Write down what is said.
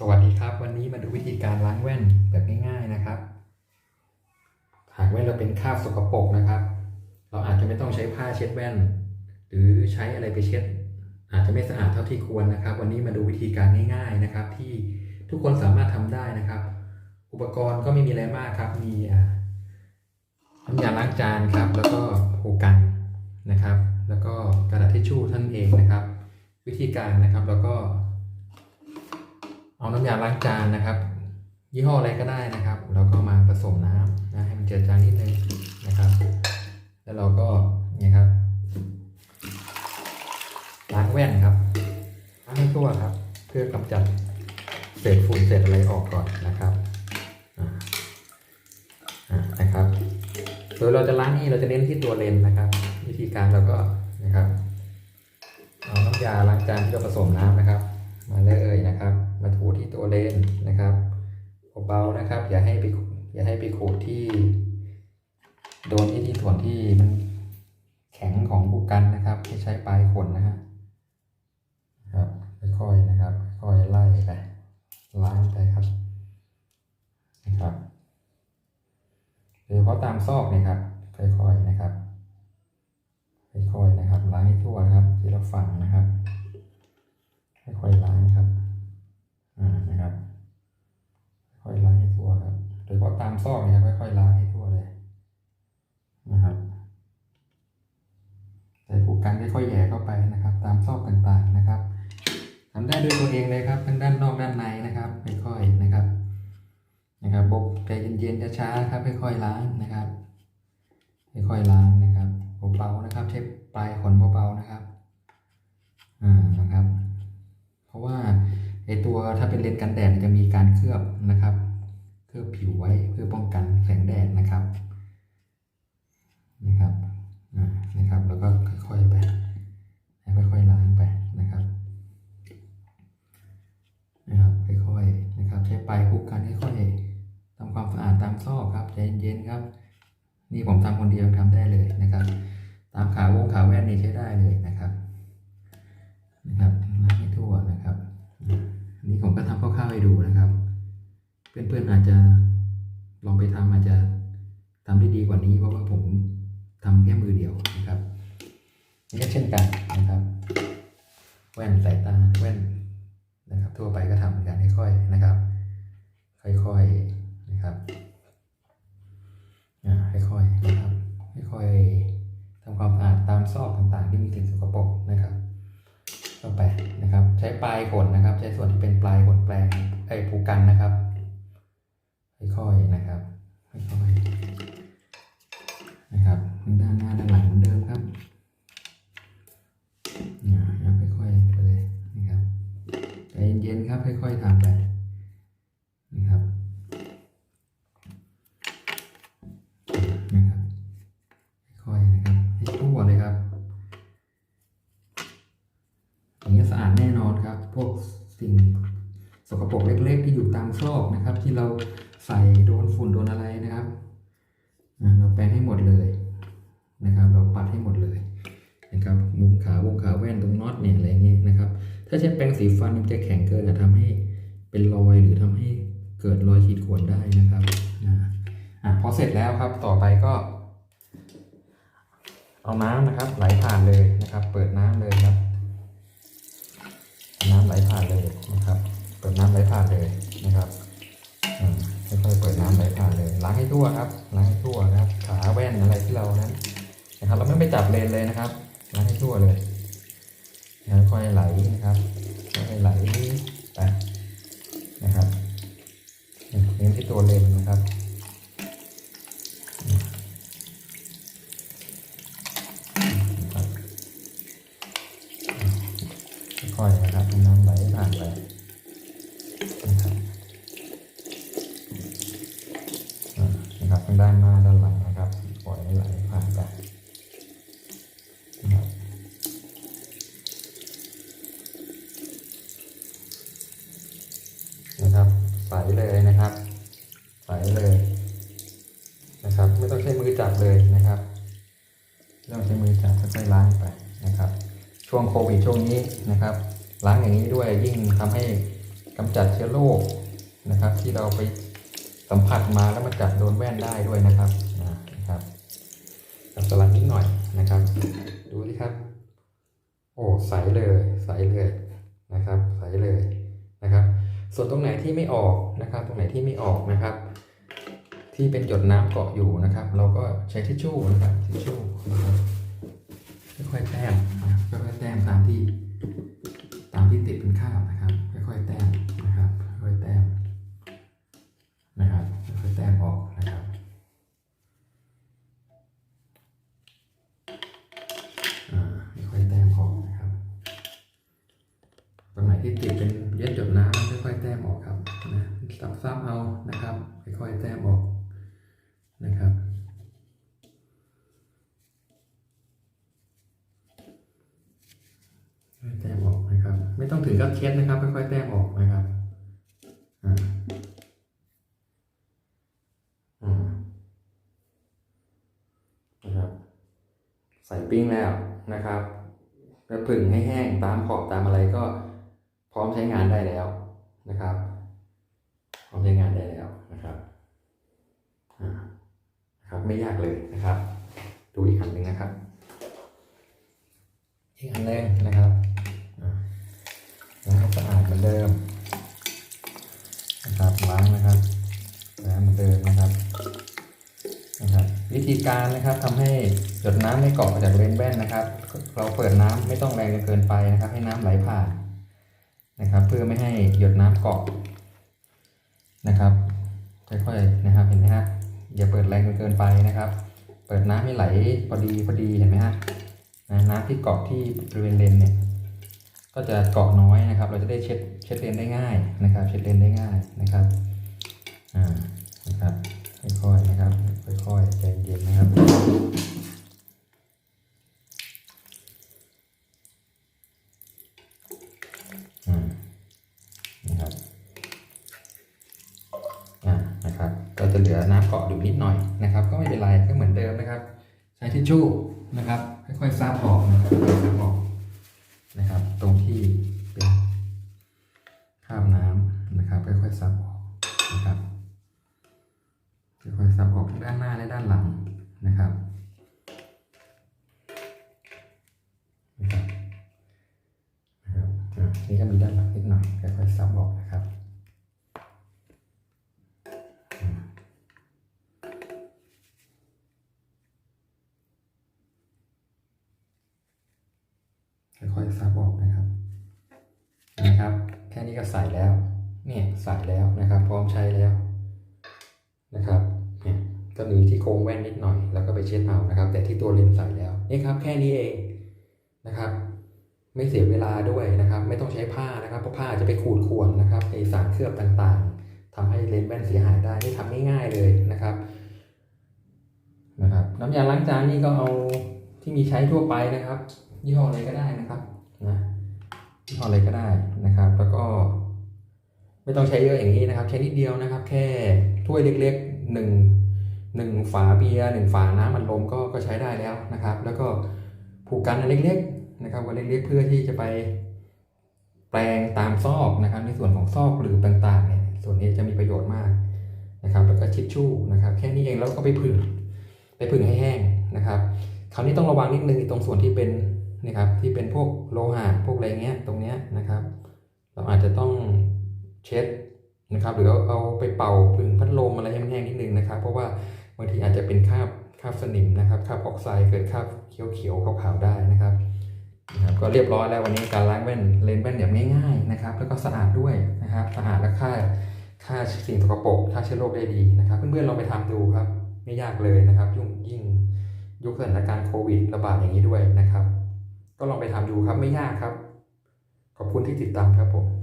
สวัสดีครับ วันนี้มาดูวิธีการล้างแว่นแบบง่ายๆนะครับ หากแว่นเราเป็นคราบสกปรกนะครับ เราอาจจะไม่ต้องใช้ผ้าเช็ดแว่น หรือใช้อะไรไปเช็ด อาจจะไม่สะอาดเท่าที่ควรนะครับ วันนี้มาดูวิธีการง่ายๆนะครับ ที่ทุกคนสามารถทำได้นะครับ อุปกรณ์ก็ไม่มีอะไรมากครับ มีอ่าน้ำยาล้างจานครับ แล้วก็หูกันนะครับ แล้วก็กระดาษทิชชู่ท่านเองนะครับ วิธีการนะครับแล้วก็ เอาน้ำยาล้างจานนะครับ ยี่ห้ออะไรก็ได้นะครับ แล้วก็มาผสมน้ำนะให้มันเจือจางนิดนึงนะครับ แล้วเราก็เนี่ยครับล้างแว่นครับล้างให้ทั่วครับ เพื่อกำจัดเศษฝุ่นเศษอะไรออกก่อนนะครับอ่านะครับ โดยเราจะล้างนี่เราจะเน้นที่ตัวเลนนะครับ วิธีการเราก็นะครับ เอาน้ำยาล้างจานที่เราผสมน้ำนะครับ มาเลยนะครับ มาถูที่ตัวเลนนะครับเบาๆนะครับ อย่าให้ไปอย่าให้ไปขูดที่ โดนที่ที่ส่วนที่มันแข็งของบุกกันนะครับให้ใช้ปลายขนนะฮะครับค่อยๆนะครับ ค่อยๆไล่ไปล้างไปครับนะครับโดยเฉพาะตามซอกเนี่ยครับค่อยๆนะครับค่อยๆนะครับล้างให้ทั่วนะครับ ทีละฝั่งนะครับ ซอกเนี่ยครับค่อยๆล้างให้ทั่วเลยนะครับใส่ผูกกันค่อยๆแหย่เข้าไปนะครับ ตามซอกต่างๆนะครับทำได้ด้วยตัวเองเลยครับทั้งด้านนอกด้านในนะครับค่อยๆนะครับ นะครับบกใจเย็นๆช้าๆครับค่อยๆล้างนะครับค่อยๆล้างนะครับเบาๆนะครับ ใช้ปลายขนเบาๆนะครับอ่านะครับ เพราะว่าไอตัวถ้าเป็นเลนส์กันแดดจะมีการเคลือบนะครับ เคลือบผิวไว้เพื่อป้องกันแสงแดดนะครับนะครับนะครับ แล้วก็ค่อยๆไปค่อยๆล้างไปนะครับนะครับค่อยๆนะครับ ใช้ปลายคุกกันค่อยๆทำความสะอาดตามซอกครับใจเย็นๆครับ นี่ผมทำคนเดียวทำได้เลยนะครับ ตามขาวงขาแว่นนี่ใช้ได้เลยนะครับนะครับล้างให้ทั่วนะครับนนี้ผมก็ทำคร่าวๆให้ดูนะครับ เพื่อนๆอาจจะลองไปทำอาจจะทำได้ดีกว่านี้ เพราะว่าผมทำแค่มือเดียวนะครับนี่ก็เช่นกันนะครับ แว่นสายตาแว่นนะครับ ทั่วไปก็ทำเหมือนกันค่อยๆนะครับ ค่อยๆนะครับอ่าค่อยๆนะครับค่อยๆทำความสะอาดตามซอกต่างๆ ที่มีสิ่งสกปรกนะครับเข้าไปนะครับ ใช้ปลายขนนะครับ ใช้ส่วนที่เป็นปลายขนแปลงไอ้ผูกกันนะครับ อยๆนะครับ ค่อยๆ นะครับด้านหน้าด้านหลังเหมือนเดิมครับนะครับค่อยๆไปเลยนะครับใจเย็นๆครับ ค่อยๆทำไป ตามซอกนะครับ ที่เราใส่โดนฝุ่นโดนอะไรนะครับเราแปรงให้หมดเลยนะครับ เราปัดให้หมดเลยนะครับมุมขาวงขาแว่นตรงน็อตเนี่ยอะไรเงี้ยนะครับ ถ้าใช้แปรงสีฟันมันจะแข็งเกินจะทำให้เป็นรอยหรือทำให้เกิดรอยขีดข่วนได้นะครับอะอะพอเสร็จแล้วครับต่อไปก็ เอาน้ำนะครับ ไหลผ่านเลยนะครับ เปิดน้ำเลยครับ น้ำไหลผ่านเลยนะครับ ดน้ำไหลผ่านเลยนะครับค่อยๆเปิดน้ำไหลผ่านเลย ล้างให้ทั่วครับ ล้างให้ทั่วนะครับ ขาแว่นอะไรที่เรานั้นนะครับ เราไม่ไปจับเลนเลยนะครับ ล้างให้ทั่วเลยแล้วค่อยไหลนะครับ ค่อยไหลไปนะครับเน้นที่ตัวเลนนะครับค่อยๆนะครับน้ำไหลผ่านไปนะครับอ่านะครับทาง ด้านหน้าด้านหลังนะครับปล่อยให้ไหลผ่านไปนะครับนะครับใสเลยนะครับใสเลยนะครับ ไม่ต้องใช้มือจับเลยนะครับไม่ต้องใช้มือจับค่อยๆล้างไปนะครับ ช่วงโควิดช่วงนี้นะครับ ล้างอย่างนี้ด้วยยิ่งทำให้กำจัดเชื้อโรคนะครับ ที่เราไป สัมผัสมาแล้วมาจับโดนแว่นได้ด้วยนะครับนะครับกับสลัดนิดหน่อยนะครับ ดูสิครับ โอ้ใสเลยใสเลยนะครับใสเลยนะครับ ส่วนตรงไหนที่ไม่ออกนะครับ ตรงไหนที่ไม่ออกนะครับ ที่เป็นหยดน้ำเกาะอยู่นะครับ เราก็ใช้ทิชชู่นะครับทิชชู่นะครับค่อยๆแต้มนะค่อยๆแต้มตามที่ ตามที่ติดเป็นคราบนะ นะซับซับๆเอานะครับค่อยๆแต้มออกนะครับค่อยแต้มออกนะครับ ไม่ต้องถึงกับเช็ดนะครับค่อยๆแต้มออกนะครับอ่าอ่านะครับใส่ปิ้งแล้วนะครับแล้วผึ่งให้แห้งตามขอบตามอะไรก็พร้อมใช้งานได้แล้วนะครับ พร้อมใช้งานได้แล้วนะครับนะครับไม่ยากเลยนะครับ ดูอีกอันหนึ่งนะครับ อีกอันหนึ่งนะครับล้างให้สะอาดเหมือนเดิมนะครับล้างนะครับล้างเหมือนเดิมนะครับนะครับ วิธีการนะครับทำให้หยดน้ำไม่เกาะจากเลนแว่นนะครับ เราเปิดน้ำไม่ต้องแรงจนเกินไปนะครับ ให้น้ำไหลผ่านนะครับ เพื่อไม่ให้หยดน้ำเกาะ นะครับ ค่อยๆนะครับเห็นไหมฮะอย่าเปิดแรงจนเกินไปนะครับ เปิดน้ำให้ไหลพอดีพอดีเห็นไหมฮะนะน้ำที่เกาะที่บริเวณเลนเนี่ยก็จะเกาะน้อยนะครับ เราจะได้เช็ดเช็ดเลนได้ง่ายนะครับ เช็ดเลนได้ง่ายนะครับอ่านะครับค่อยๆนะครับค่อยๆใจเย็นนะครับ อืมนะครับ อ่า นะครับ ก็จะเหลือน้ำเกาะอยู่นิดหน่อยนะครับ ก็ไม่เป็นไรก็เหมือนเดิมนะครับ ใช้ทิชชู่นะครับค่อยๆซับออกนะครับอยๆซับออกนะครับ ตรงที่เป็นคราบน้ำนะครับ ค่อยๆซับออกนะครับค่อยๆซับออกด้านหน้าและด้านหลังนะครับนะครับนี่ก็มีด้านหลังนิดหน่อยค่อยๆซับออกนะครับ แค่นี้ก็ใส่แล้วเนี่ยใส่แล้วนะครับ พร้อมใช้แล้วนะครับเนี่ยก็มีที่โค้งแว่นนิดหน่อย แล้วก็ไปเช็ดเอานะครับ แต่ที่ตัวเลนส์ใส่แล้วนี่ครับ แค่นี้เองนะครับ ไม่เสียเวลาด้วยนะครับ ไม่ต้องใช้ผ้านะครับเพราะผ้าจะไปขูดข่วนนะครับไอสารเคลือบต่างๆทำให้เลนส์แว่นเสียหายได้นี่ทำง่ายๆเลยนะครับนะครับ น้ำยาล้างจานนี่ก็เอาที่มีใช้ทั่วไปนะครับยี่ห้ออะไรก็ได้นะครับนะ อะไรก็ได้นะครับ แล้วก็ ไม่ต้องใช้เยอะอย่างนี้นะครับ ใช้นิดเดียวนะครับ แค่ถ้วยเล็กๆหนึ่งหนึ่งฝาเบียร์หนึ่งฝาน้ำอัดลมก็ก็ใช้ได้แล้วนะครับ แล้วก็ผูกกันอันเล็กๆนะครับกันเล็กๆเพื่อที่จะไปแปลงตามซอกนะครับ ในส่วนของซอกหรือต่างๆเนี่ยส่วนนี้จะมีประโยชน์มากนะครับ แล้วก็ทิชชู่นะครับ แค่นี้เองแล้วก็ไปผึ่งไปผึ่งให้แห้งนะครับ คราวนี้ต้องระวังนิดนึงตรงส่วนที่เป็น นะครับที่เป็นพวกโลหะพวกอะไรเงี้ยตรงเนี้ยนะครับ เราอาจจะต้องเช็ดนะครับ หรือเอาเอาไปเป่าพึ่งพัดลมอะไรให้มันแห้งนิดนึงนะครับ เพราะว่าบางทีอาจจะเป็นคราบคราบสนิมนะครับคราบออกไซด์เกิดคราบเขียวๆขาวๆได้นะครับนะครับก็เรียบร้อยแล้ววันนี้การล้างแว่นเลนส์แว่นแบบง่ายๆนะครับ แล้วก็สะอาดด้วยนะครับ สะอาดและฆ่าฆ่าสิ่งสกปรกฆ่าเชื้อโรคได้ดีนะครับ เพื่อนๆลองไปทำดูครับ ไม่ยากเลยนะครับ ยุ่งยิ่งยุคสถานการณ์โควิดระบาดอย่างนี้ด้วยนะครับ ก็ลองไปทำดูครับไม่ยากครับ ขอบคุณที่ติดตามครับผม